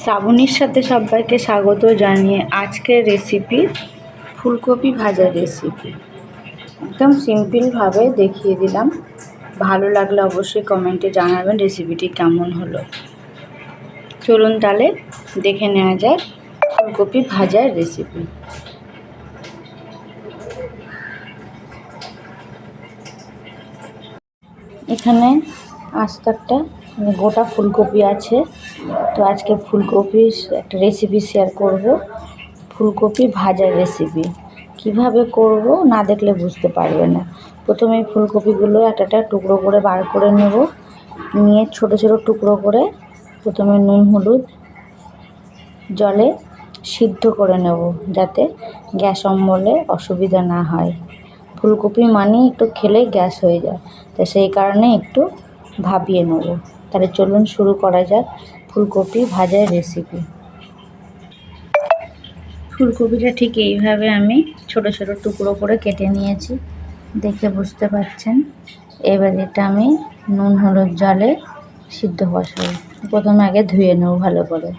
শ্রাবণীর সাথে সবাইকে স্বাগত জানিয়ে আজকের রেসিপি ফুলকপি ভাজার রেসিপি একদম সিম্পলভাবে দেখিয়ে দিলাম। ভালো লাগলে অবশ্যই কমেন্টে জানাবেন রেসিপিটি কেমন হলো। চলুন তাহলে দেখে নেওয়া যাক ফুলকপি ভাজার রেসিপি এখানে আস্ত একটা মানে গোটা ফুলকপি আছে। তো আজকে ফুলকপির একটা রেসিপি শেয়ার করব। ফুলকপি ভাজার রেসিপি কীভাবে করব না দেখলে বুঝতে পারবে না। প্রথমে ফুলকপিগুলো একটা একটা টুকরো করে বার করে নেব। নিয়ে ছোট ছোট টুকরো করে প্রথমে নুন, হলুদ, জলে সিদ্ধ করে নেব যাতে গ্যাস অম্বলে অসুবিধা না হয়। ফুলকপি মানেই একটু খেলে গ্যাস হয়ে যায়। তো সেই কারণে একটু ভাবিয়ে নেব। তাহলে চলুন শুরু করা যাক ফুলকপি ভাজার রেসিপি ফুলকপিটা ঠিক এইভাবে আমি ছোট ছোট টুকরো করে কেটে নিয়েছি, দেখে বুঝতে পারছেন। এবার এটা আমি নুন, হলুদ, জলে সিদ্ধ বসাবো। প্রথমে আগে ধুয়ে নেব ভালো করে।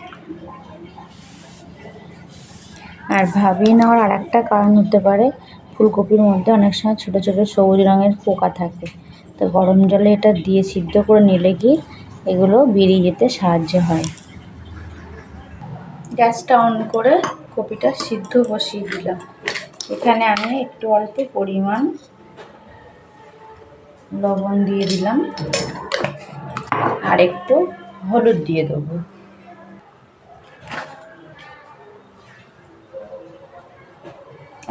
আর ভাবিয়ে নেওয়ার আর একটা কারণ হতে পারে, ফুলকপির মধ্যে অনেক সময় ছোটো ছোটো সবুজ রঙের পোকা থাকে। তো গরম জলে এটা দিয়ে সিদ্ধ করে নিলে কি এগুলো বেরিয়ে যেতে সাহায্য হয়। গ্যাসটা অন করে কপিটা সিদ্ধ বসিয়ে দিলাম। এখানে আমি একটু অল্প পরিমাণ লবণ দিয়ে দিলাম। আর একটু হলুদ দিয়ে দেবো।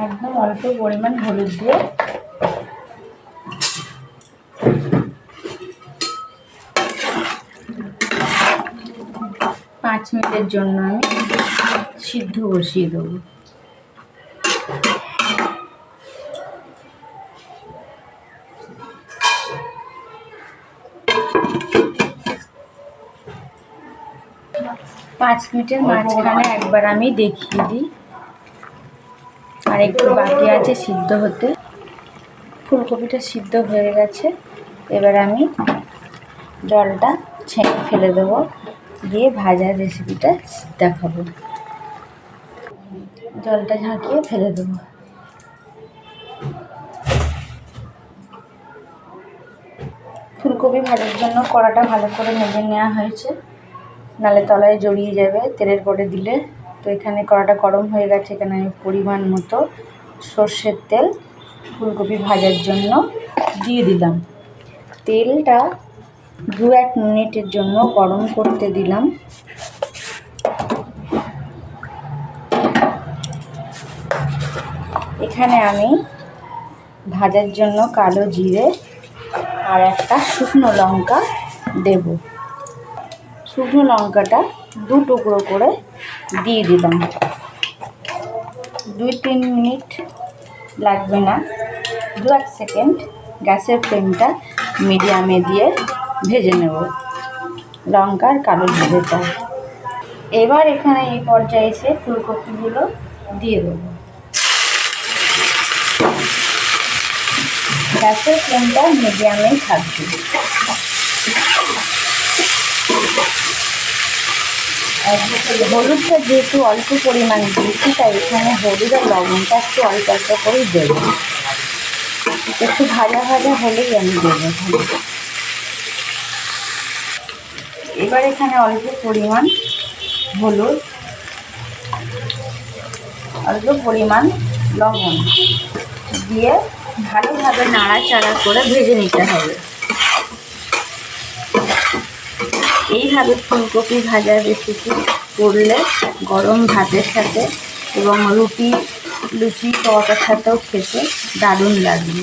একদম অল্প পরিমাণ হলুদ দিয়ে পাঁচ মিনিটের জন্য আমি সিদ্ধ বসিয়ে দেবো। পাঁচ মিনিটের মাঝখানে একবার আমি দেখিয়ে দিই। আর একটু বাকি আছে সিদ্ধ হতে। ফুলকপিটা সিদ্ধ হয়ে গেছে। এবার আমি জলটা ছেঁকে ফেলে দেবো। দিয়ে ভাজার রেসিপিটা দেখাবো। জলটা ঝাঁকিয়ে ফেলে দেবো। ফুলকপি ভাজার জন্য কড়াটা ভালো করে মেজে নেওয়া হয়েছে। নালে তলায় জড়িয়ে যাবে, তেলের পরে দিলে। তো এখানে কড়াটা গরম হয়ে গেছে, এখানে আমি পরিমাণ মতো সর্ষের তেল ফুলকপি ভাজার জন্য দিয়ে দিলাম। তেলটা দু এক মিনিটের জন্য গরম করতে দিলাম। এখানে আমি ভাজার জন্য কালো জিরে আর একটা শুকনো লঙ্কা দেব। শুকনো লঙ্কাটা দু টুকরো করে দিয়ে দিলাম। দুই তিন মিনিট লাগবে না। দু এক সেকেন্ড গ্যাসের ফ্লেমটা মিডিয়ামে দিয়ে ভেজে নেব। লঙ্কার কালো জিরেটা এবার এখানে এই পর্যায়ে এসে ফুলকপিগুলো দিয়ে দেবো। গ্যাসের ফ্লেমটা মিডিয়ামেই থাকবে হলুদটা যেহেতু অল্প পরিমাণে দিয়েছি, তাই এখানে হলুদ আর লবণটা একটু অল্প অল্প করেই দেবো। একটু ভাজা ভাজা হলেই আমি দেবো এবার এখানে অল্প পরিমাণ হলুদ, অল্প পরিমাণ লবণ দিয়ে ভালোভাবে নাড়াচাড়া করে ভেজে নিতে হবে। এইভাবে ফুলকপি ভাজার রেসিপি করলে গরম ভাতের সাথে এবং রুটি, লুচি, পরোটার সাথেও খেতে দারুণ লাগবে।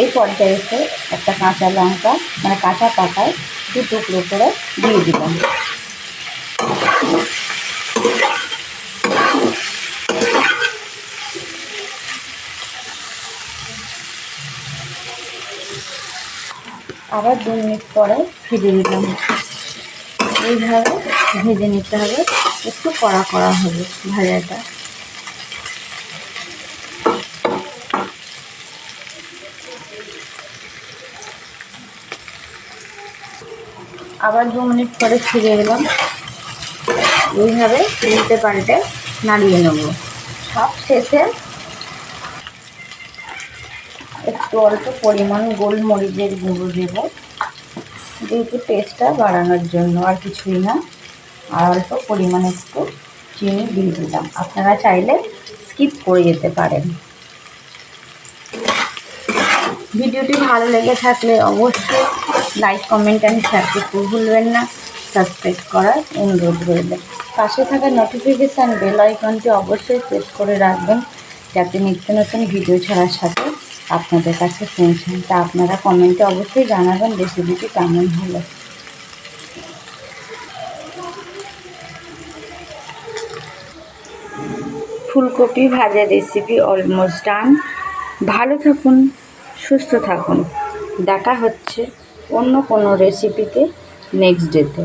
এই পর্যায়ে একটা কাঁচা লঙ্কা মানে কাঁচা পাকায় দু টুকরো করে দিয়ে দিলাম। আবার দু মিনিট পরে ফিরে দিলাম এইভাবে ভেজে নিতে হবে। একটু কড়া কড়া হবে ভাজাটা। আবার দু মিনিট পরে ফিরে এলাম। এইভাবে উল্টে পাল্টে নাড়িয়ে নেব। সব শেষে একটু অল্প পরিমাণ গোলমরিচের গুঁড়ো দেবো। যেহেতু টেস্টটা বাড়ানোর জন্য আর কিছুই না। আর অল্প পরিমাণে একটু চিনি দিয়ে দিলাম। আপনারা চাইলে স্কিপ করে যেতে পারেন। ভিডিওটি ভালো লেগে থাকলে অবশ্যই লাইক কমেন্ট অ্যান্ড করতে ভুলবেন না। সাবস্ক্রাইব করার অনুরোধ রইল। পাশে থাকা নোটিফিকেশান বেল আইকনটি অবশ্যই প্রেস করে রাখবেন, যাতে নিত্য নতুন ভিডিও ছাড়ার সাথে আপনাদের কাছে পৌঁছান তা আপনারা কমেন্টে অবশ্যই জানাবেন রেসিপিটি কেমন হলো। ফুলকপি ভাজার রেসিপি অলমোস্ট ডান ভালো থাকুন, সুস্থ থাকুন। দেখা হচ্ছে অন্য কোনো রেসিপিতে নেক্সট ডেতে